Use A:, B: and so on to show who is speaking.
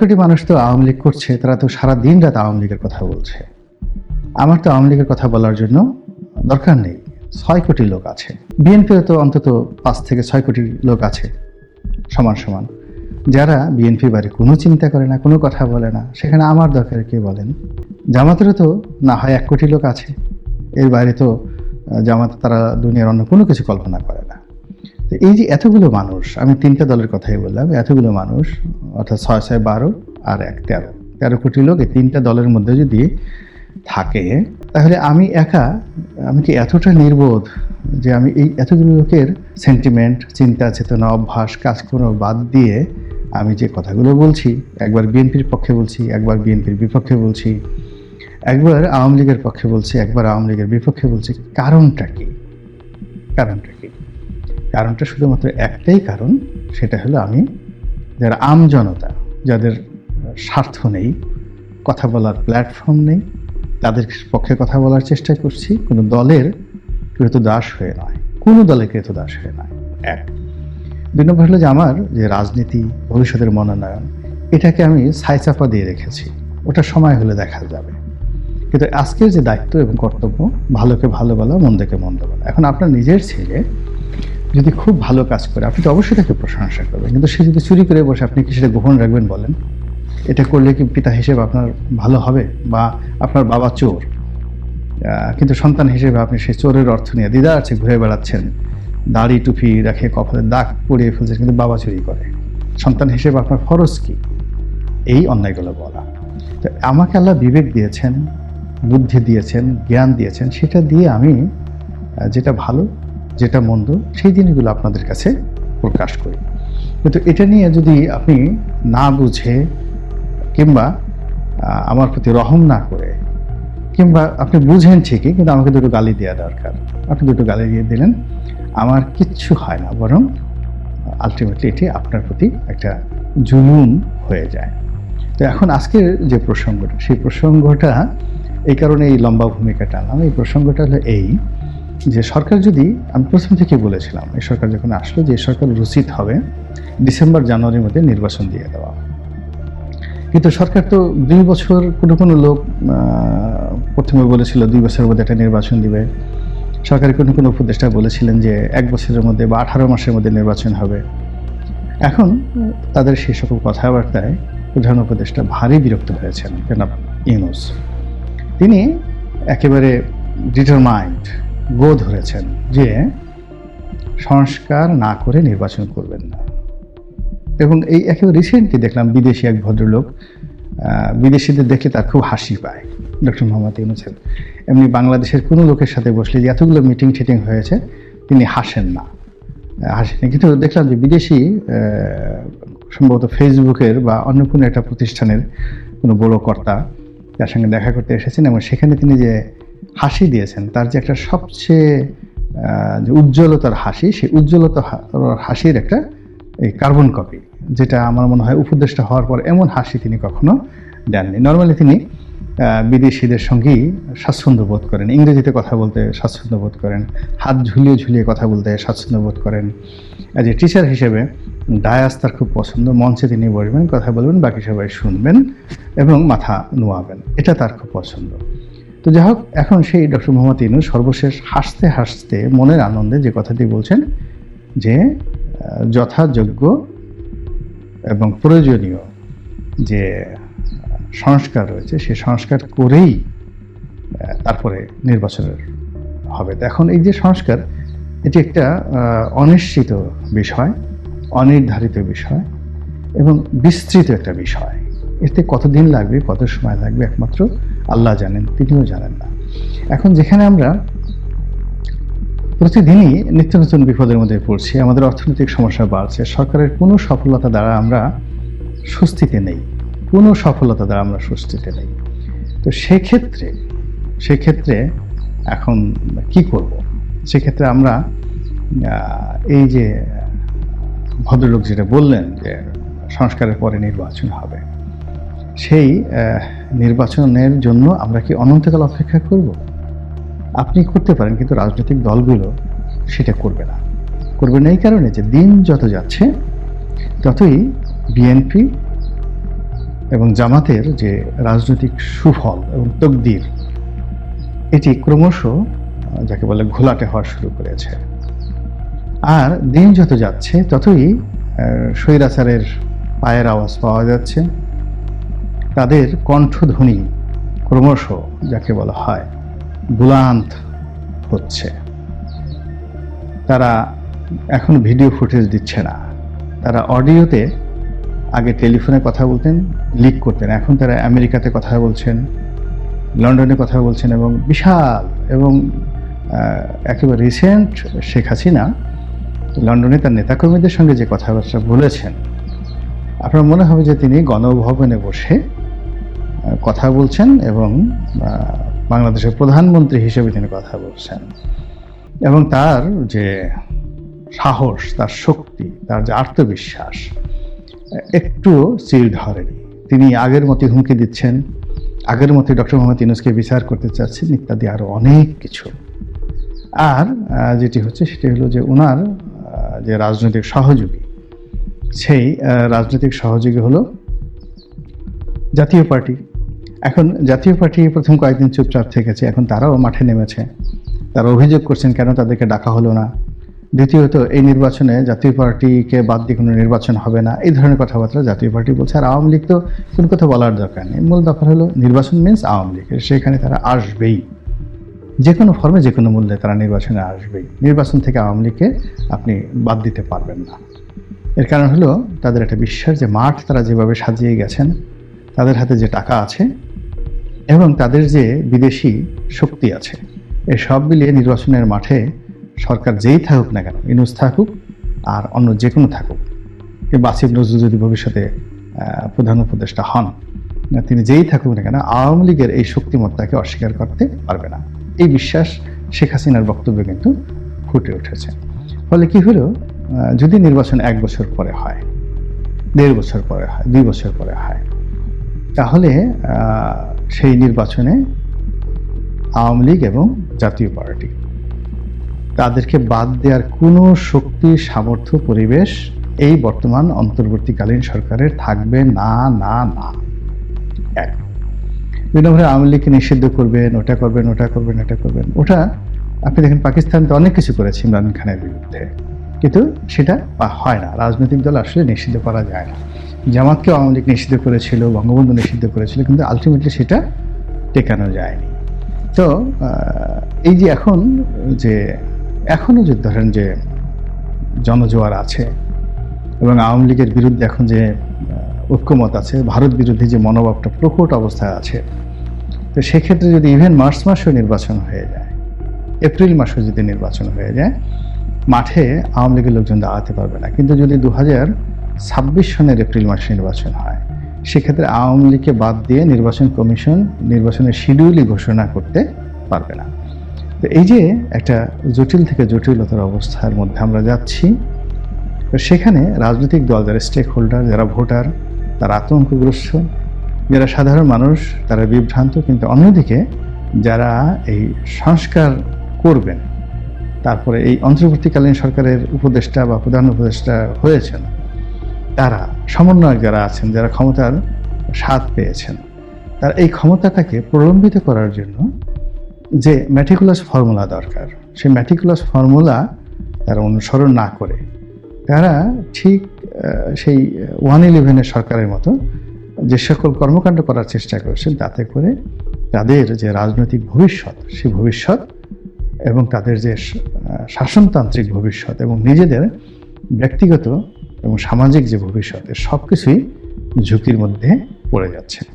A: কোটি মানুষ তো আওয়ামী লীগ করছে, তারা তো সারা দিন রাত আওয়ামী লীগের কথা বলছে। আমার তো আওয়ামী লীগের কথা বলার জন্য দরকার নেই ছয় কোটি লোক আছে। বিএনপিও তো অন্তত পাঁচ থেকে ছয় কোটি লোক আছে, সমান সমান। যারা বিএনপি বাড়ি কোনো চিন্তা করে না, কোনো কথা বলে না, সেখানে আমার দরকার কে বলেন? জামাতেরও তো না হয় এক কোটি লোক আছে। এর বাইরে তো জামাত তারা দুনিয়ার অন্য কোনো কিছু কল্পনা করে না। তো এই যে এতগুলো মানুষ, আমি তিনটা দলের কথাই বললাম, এতগুলো মানুষ, অর্থাৎ ছয় ছয়, বারো আর এক, তেরো। তেরো কোটি লোক এই তিনটা দলের মধ্যে যদি থাকে, তাহলে আমি একা, আমি কি এতটা নির্বোধ যে আমি এই এতগুলো লোকের সেন্টিমেন্ট চিন্তা, চেতনা, অভ্যাস, কাজকর্ম বাদ দিয়ে আমি যে কথাগুলো বলছি, একবার বিএনপির পক্ষে বলছি, একবার বিএনপির বিপক্ষে বলছি, একবার আওয়ামী লীগের পক্ষে বলছি, একবার আওয়ামী লীগের বিপক্ষে বলছি, কারণটা কি? কারণটা কি? কারণটা শুধুমাত্র একটাই কারণ, সেটা হলো আমি, যারা আম জনতা, যাদের স্বার্থ নেই, কথা বলার প্ল্যাটফর্ম নেই, তাদের পক্ষে কথা বলার চেষ্টা করছি, কোনো দলের দাস হয়ে নয়, কোনো দলের দাস হয়ে নয়। এক। দুই নম্বর হলো যে আমার যে রাজনীতি, ভবিষ্যতের মনোনয়ন, এটাকে আমি ছাইচাপা দিয়ে রেখেছি, ওটা সময় হলে দেখা যাবে। কিন্তু আজকের যে দায়িত্ব এবং কর্তব্য, ভালোকে ভালো বলা, মন্দকে মন্দ বলা, এখন আপনার নিজের ছেলে যদি খুব ভালো কাজ করে, আপনি তো অবশ্যই তাকে প্রশংসা করবেন। কিন্তু সে যদি চুরি করে বসে, আপনি কি সেটা গোপন রাখবেন বলেন? এটা করলে কি পিতা হিসেবে আপনার ভালো হবে বা আপনার বাবা চোর? কিন্তু সন্তান হিসেবে আপনি সেই চোরের অর্থ নিয়ে দিদা আছে, ঘুরে বেড়াচ্ছেন, দাড়ি টুপি রাখে কপালে দাগ পরিয়ে ফেলছেন, কিন্তু বাবা চুরি করে। সন্তান হিসেবে আপনার ফরজ কি? এই অন্যায়গুলো বলা। তো আমাকে আল্লাহ বিবেক দিয়েছেন, বুদ্ধি দিয়েছেন, জ্ঞান দিয়েছেন, সেটা দিয়ে আমি যেটা ভালো যেটা মন্দ, সেই জিনিসগুলো আপনাদের কাছে প্রকাশ করি। কিন্তু এটা নিয়ে যদি আপনি না বুঝে কিংবা আমার প্রতি রহম না করে, কিংবা আপনি বুঝেন ঠিকই, কিন্তু আমাকে দুটো গালি দেওয়া দরকার। আপনি দুটো গালি দিয়ে দিলেন, আমার কিচ্ছু হয় না, বরং আলটিমেটলি এটি আপনার প্রতি একটা জুলুম হয়ে যায়। তো এখন আজকের যে প্রসঙ্গটা, সেই প্রসঙ্গটা এই কারণে এই লম্বা ভূমিকা টানলাম এই প্রসঙ্গটা হলো এই যে সরকার যদি, আমি প্রথম থেকে বলেছিলাম, এই সরকার যখন আসলো যে সরকার উচিত হবে, ডিসেম্বর, জানুয়ারির মধ্যে নির্বাচন দিয়ে দেওয়া কিন্তু সরকার তো দুই বছর কোনো কোনো লোক প্রথমে বলেছিল দুই বছরের মধ্যে একটা নির্বাচন দিবে। সরকারের কোনো কোনো উপদেষ্টা বলেছিলেন যে এক বছরের মধ্যে বা আঠারো মাসের মধ্যে নির্বাচন হবে। এখন তাদের সেই সকল কথাবার্তায় প্রধান উপদেষ্টা ভারী বিরক্ত হয়েছেন, জনাব ইউনুস। তিনি একেবারে ডিটারমাইন্ড গো ধরেছেন যে সংস্কার না করে নির্বাচন করবেন না। এবং এই একেবারে রিসেন্টলি দেখলাম বিদেশি এক ভদ্রলোক বিদেশিদের দেখলে তার খুব হাসি পায়। ডক্টর মোহাম্মদ ইউনুসের এমনি বাংলাদেশের কোনো লোকের সাথে বসলে যে এতগুলো মিটিং টিটিং হয়েছে, তিনি হাসেন না। হাসেন কিন্তু দেখলাম যে বিদেশি সম্ভবত ফেসবুকের বা অন্য কোনো একটা প্রতিষ্ঠানের কোনো বড় কর্তা তার সঙ্গে দেখা করতে এসেছেন এবং সেখানে তিনি যে হাসি দিয়েছেন। তার যে একটা সবচেয়ে যে উজ্জ্বলতার হাসি, সেই উজ্জ্বলতা হাসির একটা এই কার্বন কপি, যেটা আমার মনে হয় উপদেষ্টা হওয়ার পর এমন হাসি তিনি কখনো দেননি। নর্মালি তিনি বিদেশিদের সঙ্গেই স্বাচ্ছন্দ্য বোধ করেন। ইংরেজিতে কথা বলতে স্বাচ্ছন্দ্য বোধ করেন। হাত ঝুলিয়ে ঝুলিয়ে কথা বলতে স্বাচ্ছন্দ্য বোধ করেন। অ্যাজ এ টিচার হিসেবে ডায়াস তার খুব পছন্দ। মঞ্চে তিনি বসবেন, কথা বলবেন, বাকি সবাই শুনবেন এবং মাথা নোয়াবেন। এটা তার খুব পছন্দ। তো যাই হোক, এখন সেই ডক্টর মোহাম্মদ ইনু সর্বশেষ হাসতে হাসতে মনের আনন্দে যে কথাটি বলছেন যে যথাযোগ্য এবং প্রয়োজনীয় যে সংস্কার রয়েছে সেই সংস্কার করেই তারপরে নির্বাচনের হবে। এখন এই যে সংস্কার, এটি একটা অনিশ্চিত বিষয়, অনির্ধারিত বিষয় এবং বিস্তৃত একটা বিষয়। এতে কতদিন লাগবে, কত সময় লাগবে একমাত্র আল্লাহ জানেন, তিনিও জানেন না। এখন যেখানে আমরা প্রতিদিনই নিত্য নতুন বিপদের মধ্যে পড়ছি, আমাদের অর্থনৈতিক সমস্যা বাড়ছে, সরকারের কোনো সফলতা দ্বারা আমরা স্বস্তিতে নেই, কোনো সফলতা দ্বারা আমরা স্বস্তিতে নেই। তো সেক্ষেত্রে সেক্ষেত্রে এখন কি করব? সেক্ষেত্রে আমরা এই যে ভদ্রলোক যেটা বললেন যে সংস্কারের পরে নির্বাচন হবে সেই নির্বাচনের জন্য আমরা কি অনন্তকাল অপেক্ষা করব? আপনি করতে পারেন, কিন্তু রাজনৈতিক দলগুলো সেটা করবে না। করবে না এই কারণে যে দিন যত যাচ্ছে, ততই বিএনপি এবং জামাতের যে রাজনৈতিক সুফল এবং তকদির, এটি ক্রমশ যাকে বলে ঘোলাটে হওয়া শুরু করেছে। আর দিন যত যাচ্ছে, ততই স্বৈরাচারের পায়ের আওয়াজ পাওয়া যাচ্ছে। তাদের কণ্ঠধ্বনি ক্রমশ যাকে বলা হয় বুলান্ত হচ্ছে। তারা এখন ভিডিও ফুটেজ দিচ্ছে না। তারা অডিওতে আগে টেলিফোনে কথা বলতেন, লিক করতেন। এখন তারা আমেরিকাতে কথা বলছেন, লন্ডনে কথা বলছেন এবং বিশাল এবং একেবারে রিসেন্ট শেখ হাসিনা লন্ডনে তার নেতাকর্মীদের সঙ্গে যে কথাবার্তা বলেছেন, আপনার মনে হবে যে তিনি গণভবনে বসে কথা বলছেন এবং বাংলাদেশের প্রধানমন্ত্রী হিসেবে তিনি কথা বলছেন। এবং তার যে সাহস, তার শক্তি, তার যে আত্মবিশ্বাস একটুও চির ধরেনি। তিনি আগের মতো হুমকি দিচ্ছেন। আগের মতো ডক্টর মোহাম্মদ ইউনুসকে বিচার করতে চাচ্ছেন, ইত্যাদি আরও অনেক কিছু। আর যেটি হচ্ছে সেটি হলো যে ওনার যে রাজনৈতিক সহযোগী, সেই রাজনৈতিক সহযোগী হলো জাতীয় পার্টি এখন জাতীয় পার্টি প্রথম কয়েকদিন চুপচাপ থেকেছে, এখন তারাও মাঠে নেমেছে। তারা অভিযোগ করছেন কেন তাদেরকে ডাকা হলো না। দ্বিতীয়ত, এই নির্বাচনে জাতীয় পার্টিকে বাদ দিয়ে কোনো নির্বাচন হবে না। এই ধরনের কথাবার্তা জাতীয় পার্টি বলছে, আর আওয়ামী লীগ তো কোনো কথা বলার দরকার নেই। মূল দরকার হলো, নির্বাচন মিন্স আওয়ামী লীগ। সেখানে তারা আসবেই। যে কোনো ফর্মে যে কোনো মূল্যে তারা নির্বাচনে আসবেই। নির্বাচন থেকে আওয়ামী লীগকে আপনি বাদ দিতে পারবেন না। এর কারণ হলো, তাদের একটা বিশ্বাস যে মাঠ তারা যেভাবে সাজিয়ে গেছেন, তাদের হাতে যে টাকা আছে এবং তাদের যে বিদেশি শক্তি আছে এই সব মিলিয়ে নির্বাচনের মাঠে সরকার যেই থাকুক না কেন, ইনুস থাকুক আর অন্য যে কোনো থাকুক, কিংবা আসিফ নজরুল যদি ভবিষ্যতে প্রধান উপদেষ্টা হন, তিনি যেই থাকুক না কেন, আওয়ামী লীগের এই শক্তিমত্তাকে অস্বীকার করতে পারবে না। এই বিশ্বাস শেখ হাসিনার বক্তব্যে কিন্তু ফুটে উঠেছে। ফলে কি হলো? যদি নির্বাচন এক বছর পরে হয়, দেড় বছর পরে হয়, দুই বছর পরে হয়, তাহলে সেই নির্বাচনে আওয়ামী লীগ এবং জাতীয় পার্টি। তাদেরকে বাদ দেওয়ার কোনো শক্তি, সামর্থ্য, পরিবেশ এই বর্তমান অন্তর্বর্তীকালীন সরকারের থাকবে না না না। এক। দুই আওয়ামী লীগকে নিষিদ্ধ করবেন, ওটা করবেন ওটা করবেন এটা করবেন। ওটা আপনি দেখেন পাকিস্তান তো অনেক কিছু করেছে ইমরান খানের বিরুদ্ধে। কিন্তু সেটা হয় না। রাজনৈতিক দল আসলে নিষিদ্ধ করা যায় না। জামাতকে আওয়ামী লীগ নিষিদ্ধ করেছিল, বঙ্গবন্ধু নিষিদ্ধ করেছিল, কিন্তু আলটিমেটলি সেটা টেকানো যায়নি। তো এই যে এখন যে এখনও যে ধরেন যে জনজোয়ার আছে এবং আওয়ামী লীগের বিরুদ্ধে এখন যে ঐক্যমত আছে, ভারত বিরোধী যে মনোভাবটা, প্রকট অবস্থায় আছে, তো সেক্ষেত্রে যদি ইভেন মার্চ মাসেও নির্বাচন হয়ে যায়, এপ্রিল মাসেও যদি নির্বাচন হয়ে যায়, মাঠে আওয়ামী লীগের লোকজন দাঁড়াতে পারবে না। কিন্তু যদি দু হাজার ছাব্বিশ সনের এপ্রিল মাসে নির্বাচন হয়। সেক্ষেত্রে আওয়ামী লীগকে বাদ দিয়ে নির্বাচন কমিশন নির্বাচনের শিডিউলই ঘোষণা করতে পারবে না। তো এই যে একটা জটিল থেকে জটিলতার অবস্থার মধ্যে আমরা যাচ্ছি, তো সেখানে রাজনৈতিক দল, যারা স্টেক হোল্ডার যারা ভোটার, তারা আতঙ্কগ্রস্ত, যারা সাধারণ মানুষ, তারা বিভ্রান্ত, কিন্তু অন্যদিকে যারা এই সংস্কার করবেন, তারপরে এই অন্তর্বর্তীকালীন সরকারের উপদেষ্টা বা প্রধান উপদেষ্টা হয়েছেন তারা সমন্বয়ক যারা আছেন, যারা ক্ষমতার স্বাদ পেয়েছেন, তারা এই ক্ষমতাটাকে প্রলম্বিত করার জন্য যে ম্যাটিকুলাস ফর্মুলা দরকার, সেই ম্যাটিকুলাস ফর্মুলা তারা অনুসরণ না করে, তারা ঠিক সেই ওয়ান ইলেভেনের সরকারের মতো যে সকল কর্মকাণ্ড করার চেষ্টা করছেন, তাতে করে তাদের যে রাজনৈতিক ভবিষ্যৎ সেই ভবিষ্যৎ এবং তাদের যে শাসনতান্ত্রিক ভবিষ্যৎ এবং নিজেদের ব্যক্তিগত এবং সামাজিক যে ভবিষ্যতে সব কিছুই ঝুঁকির মধ্যে পড়ে যাচ্ছে।